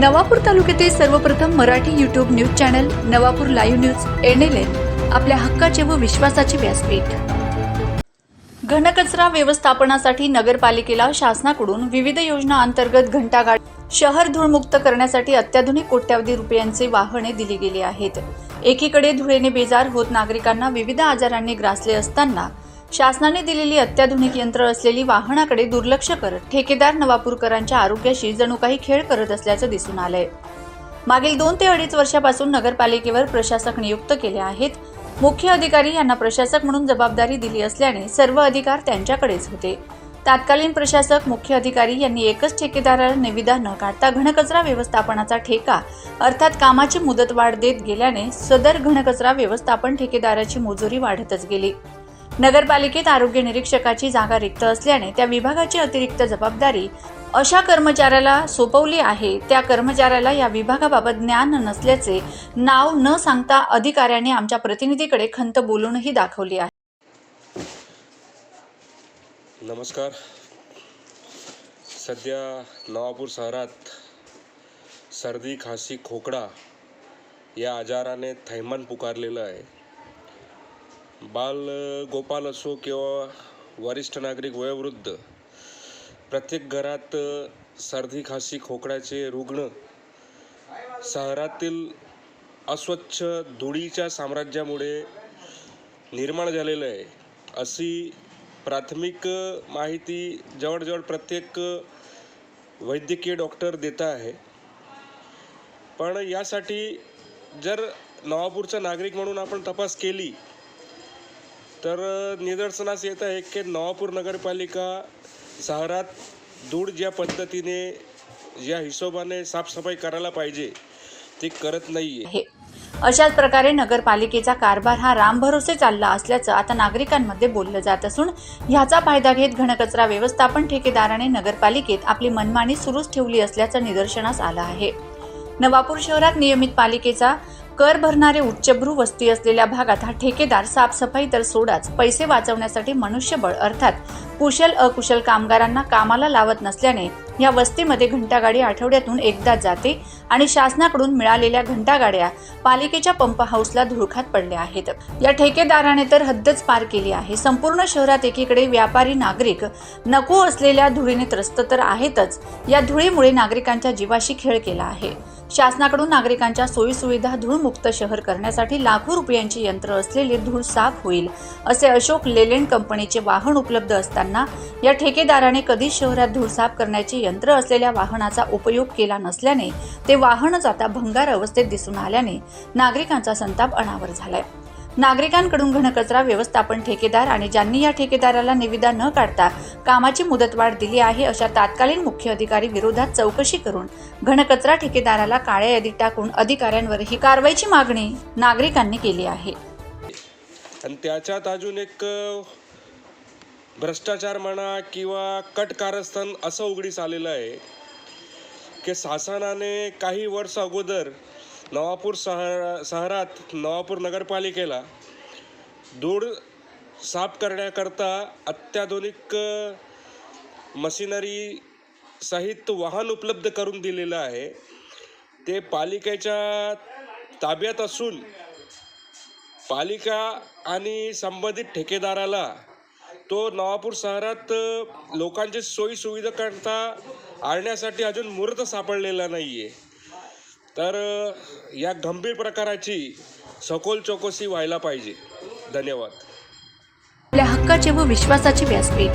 नवापूर तालुक्यातील सर्वप्रथम Marathi YouTube news channel Navapur live news NLN आपल्या हक्काचे व विश्वासाचे व्यासपीठ. घनकचरा व्यवस्थापनासाठी नगरपालिकेला शासनाकडून विविध योजना अंतर्गत घंटागाडी शहर धूळमुक्त करण्यासाठी अत्याधुनिक कोट्यावधी रुपयांचे वाहने दिली गेली आहेत. एकीकडे धुळेने बेजार होत नागरिकांना विविध आजारांनी ग्रासले असताना शासनाने दिलेली अत्याधुनिक यंत्र असलेली वाहनाकडे दुर्लक्ष करत ठेकेदार नवापूरकरांच्या आरोग्याशी जणू काही खेळ करत असल्याचं दिसून आलंय. मागील दोन ते अडीच वर्षापासून नगरपालिकेवर प्रशासक नियुक्त केले आहेत. मुख्य अधिकारी यांना प्रशासक म्हणून जबाबदारी दिली असल्याने सर्व अधिकार त्यांच्याकडेच होते. तत्कालीन प्रशासक मुख्य अधिकारी यांनी एकच ठेकेदाराला निविदा न काढता घनकचरा व्यवस्थापनाचा ठेका अर्थात कामाची मुदतवाढ देत गेल्याने सदर घनकचरा व्यवस्थापन ठेकेदाराची मुजोरी वाढतच गेली. नगरपालिकेत आरोग्य निरीक्षकाची जागा रिक्त असल्याने त्या विभागाची अतिरिक्त जबाबदारी अशा कर्मचाऱ्याला सोपवली आहे. त्या कर्मचाऱ्याला या विभागाबाबत ज्ञान नसल्याचे नाव न सांगता अधिकाऱ्याने आमच्या प्रतिनिधीकडे खंत बोलूनही दाखवली आहे. नमस्कार. सध्या नवापूर शहरात सर्दी खासी खोकडा या आजाराने थैमान पुकारलेलं आहे. बाल गोपाल असो किंवा वरिष्ठ नागरिक वयोवृद्ध प्रत्येक घरात सर्दी खासी खोकड्याचे रुग्ण शहरातील अस्वच्छ धुळीच्या साम्राज्यामुळे निर्माण झालेलं आहे. अशी प्राथमिक माहिती जवळजवळ प्रत्येक वैद्यकीय डॉक्टर देत आहे. पण यासाठी जर नवापूरचा नागरिक म्हणून आपण तपास केली तर निदर्शनास येत आहे की नवापूर नगरपालिका शहरात धूळ ज्या पद्धतीने ज्या हिशोबाने साफसफाई करायला पाहिजे ते करत नाही आहे अशाच प्रकारे नगरपालिकेचा कारभार हा रामभरोसे चालला असल्याचं आता नागरिकांमध्ये बोललं जात असून ह्याचा फायदा घेत घनकचरा व्यवस्थापन ठेकेदाराने नगरपालिकेत आपली मनमानी सुरूच ठेवली असल्याचं निदर्शनास आलं आहे. नवापूर शहरात नियमित पालिकेचा कर भरणारे उच्चभ्रू वस्ती असलेल्या भागात हा ठेकेदार साफसफाई तर सोडाच पैसे वाचवण्यासाठी मनुष्यबळ अर्थात कुशल अकुशल कामगारांना कामाला लावत नसल्याने या वस्तीमध्ये घंटागाडी आठवड्यातून एकदा जाते आणि शासनाकडून मिळालेल्या घंटागाड्या पालिकेच्या पंप हाऊसला धुळखात पडल्या आहेत. या ठेकेदाराने तर हद्दच पार केली आहे. संपूर्ण शहरात एकीकडे व्यापारी नागरिक नको असलेल्या धुळीने त्रस्त तर आहेतच. या धुळीमुळे नागरिकांच्या जीवाशी खेळ केला आहे. शासनाकडून नागरिकांच्या सोयीसुविधा धूळमुक्त शहर करण्यासाठी लाखो रुपयांची यंत्र असलेले धूळ साफ होईल असे अशोक लेलँड कंपनीचे वाहन उपलब्ध असताना या ठेकेदाराने कधीच शहरात धूळ साफ करण्याचे यंत्र असलेल्या वाहनाचा उपयोग केला नसल्याने ते वाहनच आता भंगार अवस्थेत दिसून आल्याने नागरिकांचा संताप अनावर झालाय. नागरिकांकडून घनकचरा व्यवस्थापन ठेकेदार आणि ज्यांनी या ठेकेदाराला निविदा न काढता कामाची मुदतवाढ दिली आहे अशा तात्कालीन मुख्य अधिकारी विरोधात चौकशी करून घनकचरा ठेकेदाराला काळ्या यादीत टाकून अधिकाऱ्यांवर ही कारवाईची मागणी नागरिकांनी केली आहे. आणि त्याच्यात अजून एक भ्रष्टाचार म्हणा किंवा कट कारस्थान असं उघडीस आलेलं आहे की शासनाने काही वर्ष अगोदर नवापूर शहर शहरात नवापूर नगरपालिकेला धूळ साफ करण्याकरता अत्याधुनिक मशिनरी सहित वाहन उपलब्ध करून दिलेलं आहे. ते पालिकेच्या ताब्यात असून पालिका आणि संबंधित ठेकेदाराला तो नवापूर शहरात अ, लोकांची करता आणण्यासाठी अजून मुहूर्त सापडलेला नाही आहे तर या गंभीर प्रकाराची सखोल चौकशी व्हायला पाहिजे. धन्यवाद. आपल्या हक्काचे व विश्वासाचे व्यासपीठ.